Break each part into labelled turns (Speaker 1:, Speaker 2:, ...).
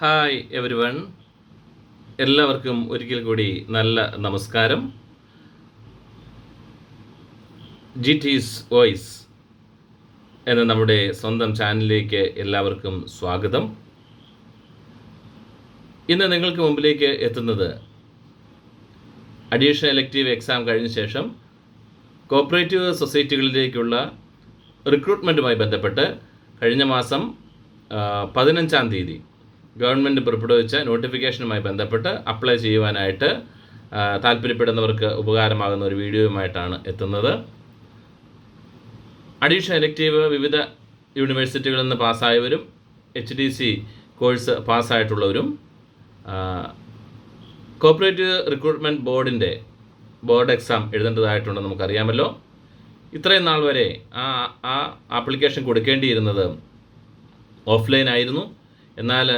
Speaker 1: Hi every one എല്ലാവർക്കും ഒരിക്കൽ കൂടി നല്ല നമസ്കാരം. ജി ടീസ് വോയിസ് എന്ന നമ്മുടെ സ്വന്തം ചാനലിലേക്ക് എല്ലാവർക്കും സ്വാഗതം. ഇന്ന് നിങ്ങൾക്ക് മുമ്പിലേക്ക് എത്തുന്നത് അഡീഷണൽ എലക്റ്റീവ് എക്സാം കഴിഞ്ഞ ശേഷം കോപ്പറേറ്റീവ് സൊസൈറ്റികളിലേക്കുള്ള റിക്രൂട്ട്മെന്റുമായി ബന്ധപ്പെട്ട് കഴിഞ്ഞ മാസം പതിനഞ്ചാം തീയതി ഗവൺമെന്റ് പുറപ്പെടുവിച്ച നോട്ടിഫിക്കേഷനുമായി ബന്ധപ്പെട്ട് അപ്ലൈ ചെയ്യുവാനായിട്ട് താല്പര്യപ്പെടുന്നവർക്ക് ഉപകാരമാകുന്ന ഒരു വീഡിയോയുമായിട്ടാണ് എത്തുന്നത്. അഡീഷണൽ എലക്റ്റീവ് വിവിധ യൂണിവേഴ്സിറ്റികളിൽ നിന്ന് പാസ്സായവരും എച്ച് ഡി സി കോഴ്സ് പാസ്സായിട്ടുള്ളവരും കോപ്പറേറ്റീവ് റിക്രൂട്ട്മെന്റ് ബോർഡിന്റെ ബോർഡ് എക്സാം എഴുതേണ്ടതായിട്ടുണ്ടെന്ന് നമുക്കറിയാമല്ലോ. ഇത്രയും നാൾ വരെ ആ ആ ആപ്ലിക്കേഷൻ കൊടുക്കേണ്ടിയിരുന്നത് ഓഫ്ലൈൻ ആയിരുന്നു എന്നാൽ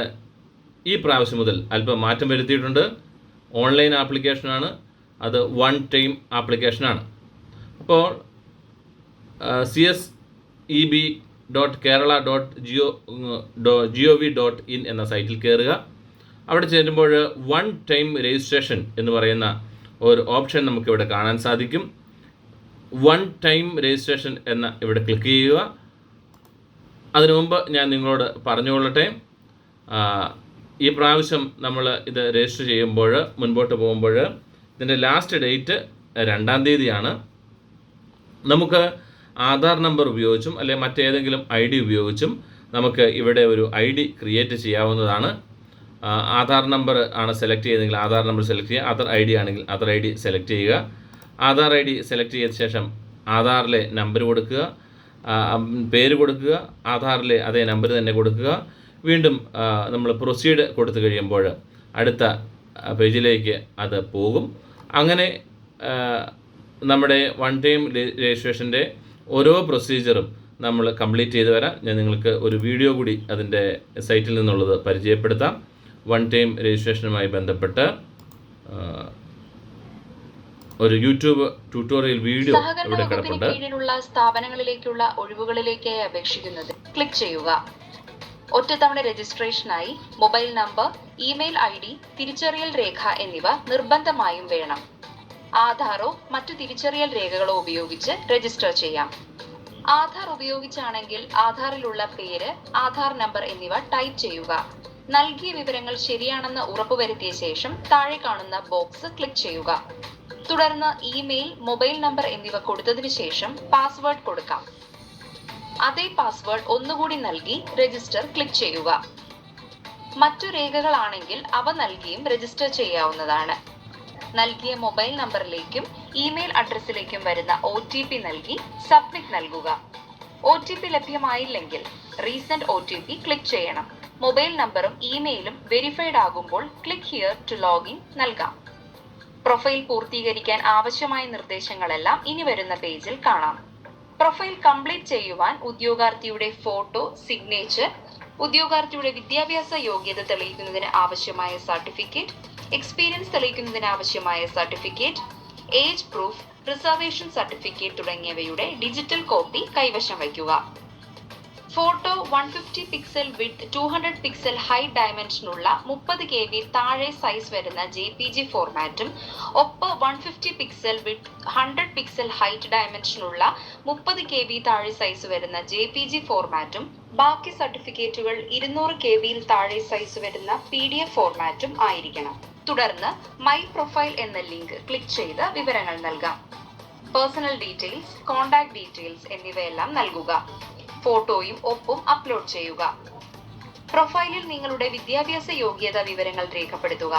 Speaker 1: ഈ പ്രാവശ്യം മുതൽ അല്പം മാറ്റം വരുത്തിയിട്ടുണ്ട്. ഓൺലൈൻ ആപ്ലിക്കേഷനാണ്. അത് വൺ ടൈം ആപ്ലിക്കേഷനാണ്. അപ്പോൾ C S E B dot Kerala dot gov Dr G V dot in എന്ന സൈറ്റിൽ കയറുക. അവിടെ ചേരുമ്പോൾ വൺ ടൈം രജിസ്ട്രേഷൻ എന്ന് പറയുന്ന ഒരു ഓപ്ഷൻ നമുക്കിവിടെ കാണാൻ സാധിക്കും. വൺ ടൈം രജിസ്ട്രേഷൻ എന്ന ഇവിടെ ക്ലിക്ക് ചെയ്യുക. അതിനു മുമ്പ് ഞാൻ നിങ്ങളോട് പറഞ്ഞുകൊള്ളട്ടെ. ഈ പ്രാവശ്യം നമ്മൾ ഇത് രജിസ്റ്റർ ചെയ്യുമ്പോൾ മുൻപോട്ട് പോകുമ്പോൾ ഇതിന്റെ ലാസ്റ്റ് ഡേറ്റ് രണ്ടാം തീയതിയാണ്. നമുക്ക് ആധാർ നമ്പർ ഉപയോഗിച്ചും അല്ലെ മറ്റേതെങ്കിലും ഐ ഡി ഉപയോഗിച്ചും നമുക്ക് ഇവിടെ ഒരു ഐ ഡി ക്രിയേറ്റ് ചെയ്യാവുന്നതാണ് ആധാർ നമ്പർ ആണ് സെലക്ട് ചെയ്തെങ്കിൽ ആധാർ നമ്പർ സെലക്ട് ചെയ്യുക. അതർ ഐ ഡി ആണെങ്കിൽ അതർ ഐ ഡി സെലക്ട് ചെയ്യുക. ആധാർ ഐ ഡി സെലക്ട് ചെയ്ത ശേഷം ആധാറിലെ നമ്പർ കൊടുക്കുക. പേര് കൊടുക്കുക. ആധാറിലെ അതേ നമ്പർ തന്നെ കൊടുക്കുക. വീണ്ടും നമ്മൾ പ്രൊസീഡ് കൊടുത്തു കഴിയുമ്പോൾ അടുത്ത പേജിലേക്ക് അത് പോകും. അങ്ങനെ നമ്മുടെ വൺ ടൈം രജിസ്ട്രേഷന്റെ ഓരോ പ്രൊസീജിയറും നമ്മൾ കംപ്ലീറ്റ് ചെയ്ത് വരാം. ഞാൻ നിങ്ങൾക്ക് ഒരു വീഡിയോ കൂടി അതിന്റെ സൈറ്റിൽ നിന്നുള്ളത് പരിചയപ്പെടുത്താം. വൺ ടൈം രജിസ്ട്രേഷനുമായി ബന്ധപ്പെട്ട് ഒരു യൂട്യൂബ് ട്യൂട്ടോറിയൽ വീഡിയോ ഇവിടെ കിടപ്പുണ്ട്.
Speaker 2: സ്ഥാപനങ്ങളിലേക്കുള്ള ഒഴിവുകളിലേക്കായി അപേക്ഷിക്കുന്നത് ക്ലിക്ക് ചെയ്യുക. ഒറ്റത്തവണ രജിസ്ട്രേഷനായി mobile number email I D തിരിച്ചറിയൽ രേഖ എന്നിവ നിർബന്ധമായും വേണം. ആധാറോ മറ്റു തിരിച്ചറിയൽ രേഖകളോ ഉപയോഗിച്ച് രജിസ്റ്റർ ചെയ്യാം. ആധാർ ഉപയോഗിച്ചാണെങ്കിൽ ആധാറിലുള്ള പേര് ആധാർ നമ്പർ എന്നിവ ടൈപ്പ് ചെയ്യുക. നൽകിയ വിവരങ്ങൾ ശരിയാണെന്ന് ഉറപ്പുവരുത്തിയ ശേഷം താഴെ കാണുന്ന ബോക്സ് ക്ലിക്ക് ചെയ്യുക. തുടർന്ന് ഇമെയിൽ മൊബൈൽ നമ്പർ എന്നിവ കൊടുത്തതിനു ശേഷം പാസ്വേഡ് കൊടുക്കാം. അതേ പാസ്വേഡ് ഒന്നുകൂടി നൽകി രജിസ്റ്റർ ക്ലിക്ക് ചെയ്യുക. മറ്റു രേഖകളാണെങ്കിൽ അവ നൽകിയും രജിസ്റ്റർ ചെയ്യാവുന്നതാണ്. നൽകിയ മൊബൈൽ നമ്പറിലേക്കും ഇമെയിൽ അഡ്രസ്സിലേക്കും വരുന്ന ഒ ടി പി നൽകി സബ്മിറ്റ് നൽകുക. O T P ലഭ്യമായില്ലെങ്കിൽ resend O T P click ചെയ്യണം. മൊബൈൽ നമ്പറും ഇമെയിലും വെരിഫൈഡ് ആകുമ്പോൾ ക്ലിക്ക് ഹിയർ ടു ലോഗിൻ നൽകാം. പ്രൊഫൈൽ പൂർത്തീകരിക്കാൻ ആവശ്യമായ നിർദ്ദേശങ്ങളെല്ലാം ഇനി വരുന്ന പേജിൽ കാണാം. പ്രൊഫൈൽ കംപ്ലീറ്റ് ചെയ്യുവാൻ ഉദ്യോഗാർത്ഥിയുടെ ഫോട്ടോ സിഗ്നേച്ചർ ഉദ്യോഗാർത്ഥിയുടെ വിദ്യാഭ്യാസ യോഗ്യത തെളിയിക്കുന്നതിന് ആവശ്യമായ സർട്ടിഫിക്കറ്റ് എക്സ്പീരിയൻസ് തെളിയിക്കുന്നതിന് ആവശ്യമായ certificate age proof reservation certificate തുടങ്ങിയവയുടെ ഡിജിറ്റൽ കോപ്പി കൈവശം വയ്ക്കുക. Photo one fifty pixel with two hundred pixel high ഡയമെൻഷനുള്ള മുപ്പത് കെ ബി താഴെ സൈസ് വരുന്ന ജെ പി ജി ഫോർമാറ്റും ഒപ്പ് one fifty pixel with hundred pixel height ഡയമെൻഷനുള്ള മുപ്പത് കെ ബി താഴെ സൈസ് വരുന്ന ജെ പി ജി ഫോർമാറ്റും ബാക്കി സർട്ടിഫിക്കറ്റുകൾ ഇരുന്നൂറ് കെ ബിയിൽ താഴെ സൈസ് വരുന്ന പി ഡി എഫ് ഫോർമാറ്റും ആയിരിക്കണം. തുടർന്ന് മൈ പ്രൊഫൈൽ എന്ന ലിങ്ക് ക്ലിക്ക് ചെയ്ത് വിവരങ്ങൾ നൽകാം. പേഴ്സണൽ ഡീറ്റെയിൽസ് കോൺടാക്ട് ഡീറ്റെയിൽസ് എന്നിവയെല്ലാം നൽകുക. ഫോട്ടോയും ഒപ്പും അപ്ലോഡ് ചെയ്യുക. പ്രൊഫൈലിൽ നിങ്ങളുടെ വിദ്യാഭ്യാസ യോഗ്യത വിവരങ്ങൾ രേഖപ്പെടുത്തുക.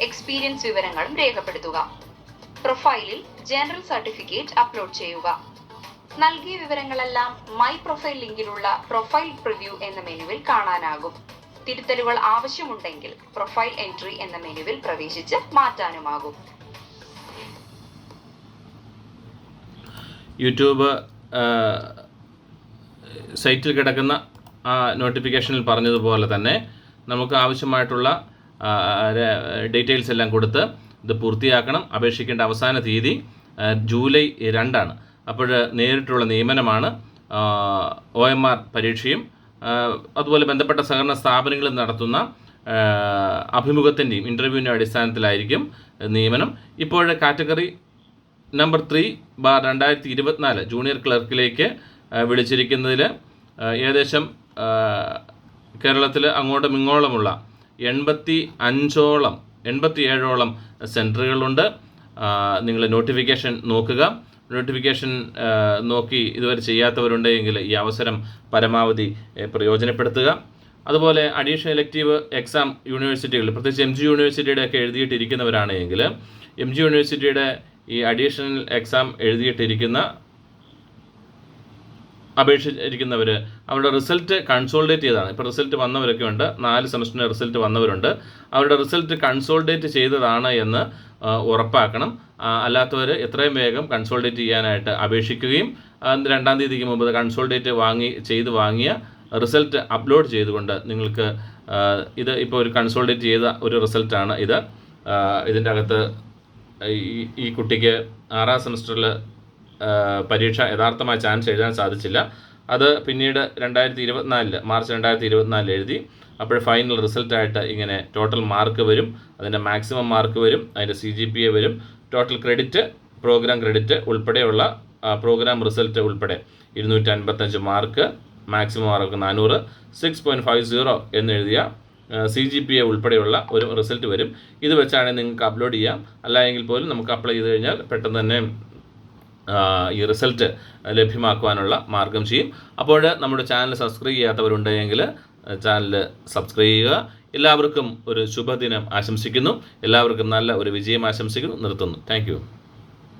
Speaker 2: എക്സ്പീരിയൻസ് വിവരങ്ങളും രേഖപ്പെടുത്തുക. പ്രൊഫൈലിൽ ജനറൽ സർട്ടിഫിക്കറ്റ് അപ്ലോഡ് ചെയ്യുക. നൽകിയ വിവരങ്ങളെല്ലാം മൈ പ്രൊഫൈൽ ലിങ്കിലുള്ള പ്രൊഫൈൽ പ്രിവ്യൂ എന്ന മെനുവിൽ കാണാനാകും. തിരുത്തലുകൾ ആവശ്യമുണ്ടെങ്കിൽ പ്രൊഫൈൽ എൻട്രി എന്ന മെനുവിൽ പ്രവേശിച്ച് മാറ്റാനുമാകും.
Speaker 1: യൂട്യൂബ് സൈറ്റിൽ കിടക്കുന്ന ആ നോട്ടിഫിക്കേഷനിൽ പറഞ്ഞതുപോലെ തന്നെ നമുക്ക് ആവശ്യമായിട്ടുള്ള ഡീറ്റെയിൽസ് എല്ലാം കൊടുത്ത് ഇത് പൂർത്തിയാക്കണം. അപേക്ഷിക്കേണ്ട അവസാന തീയതി ജൂലൈ രണ്ടാണ്. അപ്പോൾ നേരിട്ടുള്ള നിയമനമാണ് ഒ എം ആർ പരീക്ഷയും അതുപോലെ ബന്ധപ്പെട്ട സഹകരണ സ്ഥാപനങ്ങളിൽ നടത്തുന്ന അഭിമുഖത്തിന്റെയും ഇന്റർവ്യൂവിന്റെ അടിസ്ഥാനത്തിലായിരിക്കും നിയമനം. ഇപ്പോഴെ കാറ്റഗറി നമ്പർ ത്രീ ബാർ രണ്ടായിരത്തി ഇരുപത്തിനാല് ജൂനിയർ ക്ലർക്കിലേക്ക് വിളിച്ചിരിക്കുന്നതിൽ ഏകദേശം കേരളത്തിൽ അങ്ങോട്ടും ഇങ്ങോളമുള്ള എൺപത്തി അഞ്ചോളം എൺപത്തി ഏഴോളം സെന്ററുകളുണ്ട് നിങ്ങൾ നോട്ടിഫിക്കേഷൻ നോക്കുക. നോട്ടിഫിക്കേഷൻ നോക്കി ഇതുവരെ ചെയ്യാത്തവരുണ്ടെങ്കിൽ ഈ അവസരം പരമാവധി പ്രയോജനപ്പെടുത്തുക. അതുപോലെ അഡീഷണൽ ഇലക്റ്റീവ് എക്സാം യൂണിവേഴ്സിറ്റികളിൽ പ്രത്യേകിച്ച് എം ജി യൂണിവേഴ്സിറ്റിയുടെ ഒക്കെ എഴുതിയിട്ടിരിക്കുന്നവരാണെങ്കിൽ എം ജി യൂണിവേഴ്സിറ്റിയുടെ ഈ അഡീഷണൽ എക്സാം എഴുതിയിട്ടിരിക്കുന്ന അപേക്ഷിച്ചിരിക്കുന്നവർ അവരുടെ റിസൾട്ട് കൺസോൾഡേറ്റ് ചെയ്തതാണ്. ഇപ്പോൾ റിസൾട്ട് വന്നവരൊക്കെ ഉണ്ട്. നാല് സെമസ്റ്ററിന്റെ റിസൾട്ട് വന്നവരുണ്ട്. അവരുടെ റിസൾട്ട് കൺസോൾഡേറ്റ് ചെയ്തതാണ് എന്ന് ഉറപ്പാക്കണം. അല്ലാത്തവർ എത്രയും വേഗം കൺസോൾഡേറ്റ് ചെയ്യാനായിട്ട് അപേക്ഷിക്കുകയും രണ്ടാം തീയതിക്ക് മുമ്പ് കൺസോൾഡേറ്റ് വാങ്ങി ചെയ്ത് വാങ്ങിയ റിസൾട്ട് അപ്ലോഡ് ചെയ്തുകൊണ്ട് നിങ്ങൾക്ക് ഇത് ഇപ്പോൾ ഒരു കൺസോൾഡേറ്റ് ചെയ്ത ഒരു റിസൾട്ടാണ് ഇത്. ഇതിന്റെ അകത്ത് ഈ കുട്ടിക്ക് ആറാം സെമസ്റ്ററിൽ പരീക്ഷ യഥാർത്ഥമായ ചാൻസ് എഴുതാൻ സാധിച്ചില്ല. അത് പിന്നീട് രണ്ടായിരത്തി ഇരുപത്തിനാലിൽ മാർച്ച് രണ്ടായിരത്തി ഇരുപത്തിനാലിൽ എഴുതി അപ്പോൾ ഫൈനൽ റിസൾട്ടായിട്ട് ഇങ്ങനെ ടോട്ടൽ മാർക്ക് വരും. അതിന്റെ മാക്സിമം മാർക്ക് വരും. അതിന്റെ സി ജി പി എ വരും. ടോട്ടൽ ക്രെഡിറ്റ് പ്രോഗ്രാം ക്രെഡിറ്റ് ഉൾപ്പെടെയുള്ള പ്രോഗ്രാം റിസൾട്ട് ഉൾപ്പെടെ ഇരുന്നൂറ്റി അൻപത്തഞ്ച് മാർക്ക് മാക്സിമം മാർക്ക് നാനൂറ്. സിക്സ് പോയിന്റ് ഫൈവ് സീറോ എന്നെഴുതിയ സി ജി പി എ ഉൾപ്പെടെയുള്ള ഒരു റിസൾട്ട് വരും. ഇത് വെച്ചാണ് നിങ്ങൾക്ക് അപ്ലോഡ് ചെയ്യാം. അല്ല എങ്കിൽ പോലും നമുക്ക് അപ്ലൈ ചെയ്ത് കഴിഞ്ഞാൽ പെട്ടെന്ന് തന്നെ ഈ റിസൾട്ട് ലഭ്യമാക്കുവാനുള്ള മാർഗം ചെയ്യും. അപ്പോൾ നമ്മുടെ ചാനൽ സബ്സ്ക്രൈബ് ചെയ്യാത്തവരുണ്ടെങ്കിൽ ചാനൽ സബ്സ്ക്രൈബ് ചെയ്യുക. എല്ലാവർക്കും ഒരു ശുഭദിനം ആശംസിക്കുന്നു. എല്ലാവർക്കും നല്ല ഒരു വിജയം ആശംസിക്കുന്നു. നിർത്തുന്നു. താങ്ക്